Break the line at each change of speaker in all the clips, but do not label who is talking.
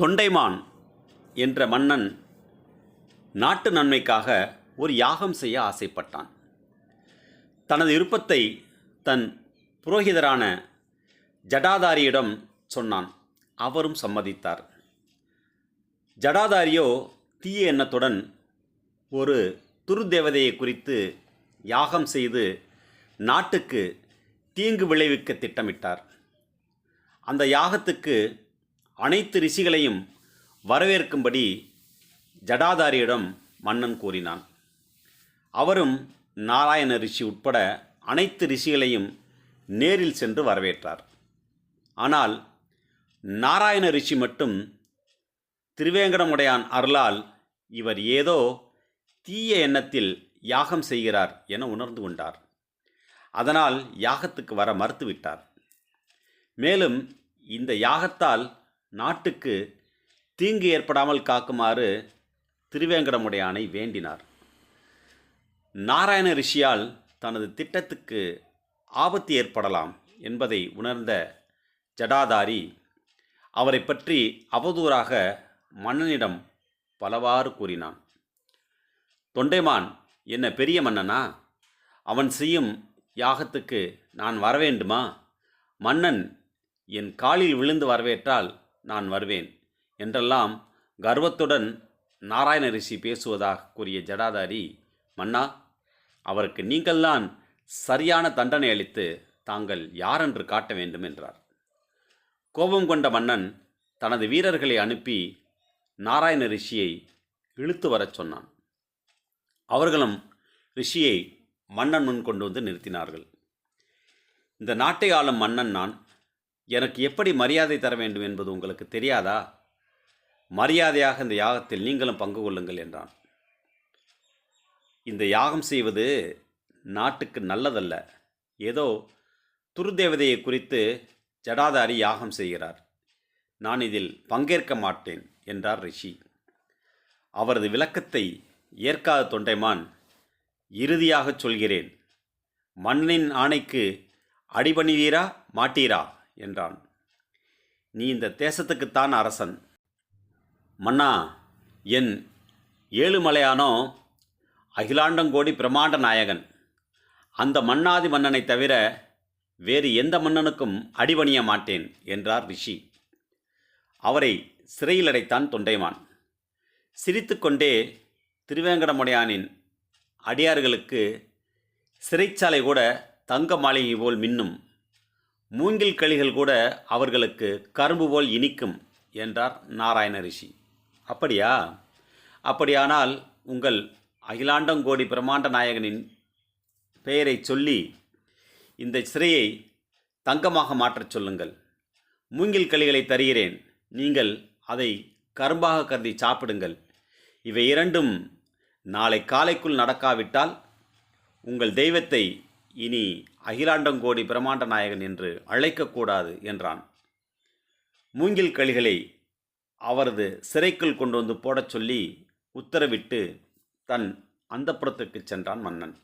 தொண்டைமான் என்ற மன்னன் நாட்டு நன்மைக்காக ஒரு யாகம் செய்ய ஆசைப்பட்டான். தனது விருப்பத்தை தன் புரோகிதரான ஜடாதாரியிடம் சொன்னான். அவரும் சம்மதித்தார். ஜடாதாரியோ தீய எண்ணத்துடன் ஒரு துருதேவதையை குறித்து யாகம் செய்து நாட்டுக்கு தீங்கு விளைவிக்க திட்டமிட்டார். அந்த யாகத்துக்கு அனைத்து ரிஷிகளையும் வரவேற்கும்படி ஜடாதாரியிடம் மன்னன் கூறினான். அவரும் நாராயண ரிஷி உட்பட அனைத்து ரிஷிகளையும் நேரில் சென்று வரவேற்றார். ஆனால் நாராயண ரிஷி மட்டும் திருவேங்கடமுடையான் அருளால் இவர் ஏதோ தீய எண்ணத்தில் யாகம் செய்கிறார் என உணர்ந்து கொண்டார். அதனால் யாகத்துக்கு வர மறுத்துவிட்டார். மேலும் இந்த யாகத்தால் நாட்டுக்கு தீங்கு ஏற்படாமல் காக்குமாறு திருவேங்கடமுடையானை வேண்டினார். நாராயண ரிஷியால் தனது திட்டத்துக்கு ஆபத்து ஏற்படலாம் என்பதை உணர்ந்த ஜடாதாரி அவரை பற்றி அவதூறாக மன்னனிடம் பலவாறு கூறினான். தொண்டைமான் என்ன பெரிய மன்னனா? அவன் செய்யும் யாகத்துக்கு நான் வரவேண்டுமா? மன்னன் என் காலில் விழுந்து வரவேற்றால் நான் வருவேன். என்றெல்லாம் கர்வத்துடன் நாராயண ரிஷி பேசுவதாக கூறிய ஜடாதாரி மன்னா அவருக்கு நீங்கள்தான் சரியான தண்டனை அளித்து தாங்கள் யாரென்று காட்ட வேண்டும் என்றார். கோபம் கொண்ட மன்னன் தனது வீரர்களை அனுப்பி நாராயண ரிஷியை இழுத்து வரச் சொன்னான். அவர்களும் ரிஷியை மன்னன் முன் கொண்டு வந்து நிறுத்தினார்கள். இந்த நாட்டை ஆளும் மன்னன் நான் எனக்கு எப்படி மரியாதை தர வேண்டும் என்பது உங்களுக்கு தெரியாதா? மரியாதையாக இந்த யாகத்தில் நீங்களும் பங்கு கொள்ளுங்கள் என்றான். இந்த யாகம் செய்வது நாட்டுக்கு நல்லதல்ல. ஏதோ துருதேவதையை குறித்து ஜடாதாரி யாகம் செய்கிறார். நான் இதில் பங்கேற்க மாட்டேன் என்றார் ரிஷி. அவரது விளக்கத்தை ஏற்காத தொண்டைமான் இறுதியாகச் சொல்கிறேன். மண்ணின் ஆணைக்கு அடிபணிவீரா மாட்டீரா? என்றான். நீ இந்த தேசத்துக்குத்தான் அரசன். மன்னா என் ஏழுமலையானோ அகிலாண்டங்கோடி பிரமாண்ட நாயகன். அந்த மன்னாதி மன்னனை தவிர வேறு எந்த மன்னனுக்கும் அடிபணிய மாட்டேன் என்றார் ரிஷி. அவரை சிறையில் அடைத்தான் தொண்டைமான். சிரித்துக்கொண்டே திருவேங்கடமுடையானின் அடியார்களுக்கு சிறைச்சாலை கூட தங்க மாளிகை போல் மின்னும். மூங்கில் களிகள் கூட அவர்களுக்கு கரும்பு போல் இனிக்கும் என்றார் நாராயண ரிஷி. அப்படியா? அப்படியானால் உங்கள் அகிலாண்டங்கோடி பிரம்மாண்ட நாயகனின் பெயரை சொல்லி இந்த சிறையை தங்கமாக மாற்றச் சொல்லுங்கள். மூங்கில் களிகளை தருகிறேன். நீங்கள் அதை கரும்பாக கருதி சாப்பிடுங்கள். இவை இரண்டும் நாளை காலைக்குள் நடக்காவிட்டால் உங்கள் தெய்வத்தை இனி அகிலாண்டங்கோடி பிரமாண்ட நாயகன் என்று அழைக்கக்கூடாது என்றான். மூங்கில் களிகளை அவரது சிறைக்குள் கொண்டு வந்து போடச் சொல்லி உத்தரவிட்டு தன் அந்தப்புறத்துக்கு சென்றான் மன்னன்.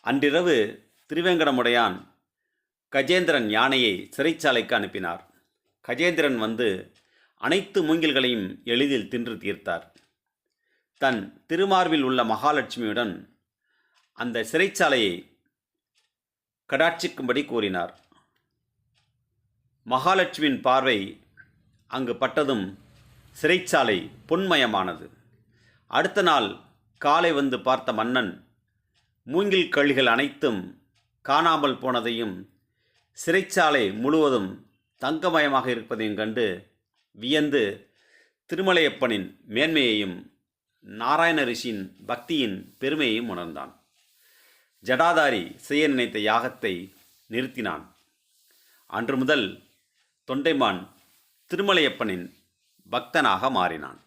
அன்றிரவு திருவேங்கடமுடையான் கஜேந்திரன் யானையை சிறைச்சாலைக்கு அனுப்பினார். கஜேந்திரன் வந்து அனைத்து மூங்கில்களையும் எளிதில் தின்று தீர்த்தார். தன் திருமார்பில் உள்ள மகாலட்சுமியுடன் அந்த சிறைச்சாலையை கடாட்சிக்கும்படி கூறினார். மகாலட்சுமியின் பார்வை அங்கு பட்டதும் சிறைச்சாலை பொன்மயமானது. அடுத்த நாள் காலை வந்து பார்த்த மன்னன் மூங்கில் கழிகள் அனைத்தும் காணாமல் போனதையும் சிறைச்சாலை முழுவதும் தங்கமயமாக இருப்பதையும் கண்டு வியந்து திருமலையப்பனின் மேன்மையையும் நாராயண ரிஷியின் பக்தியின் பெருமையையும் உணர்ந்தான். ஜடாதாரி செய்ய நினைத்த யாகத்தை நிறுத்தினான். அன்று முதல் தொண்டைமான் திருமலையப்பனின் பக்தனாக மாறினான்.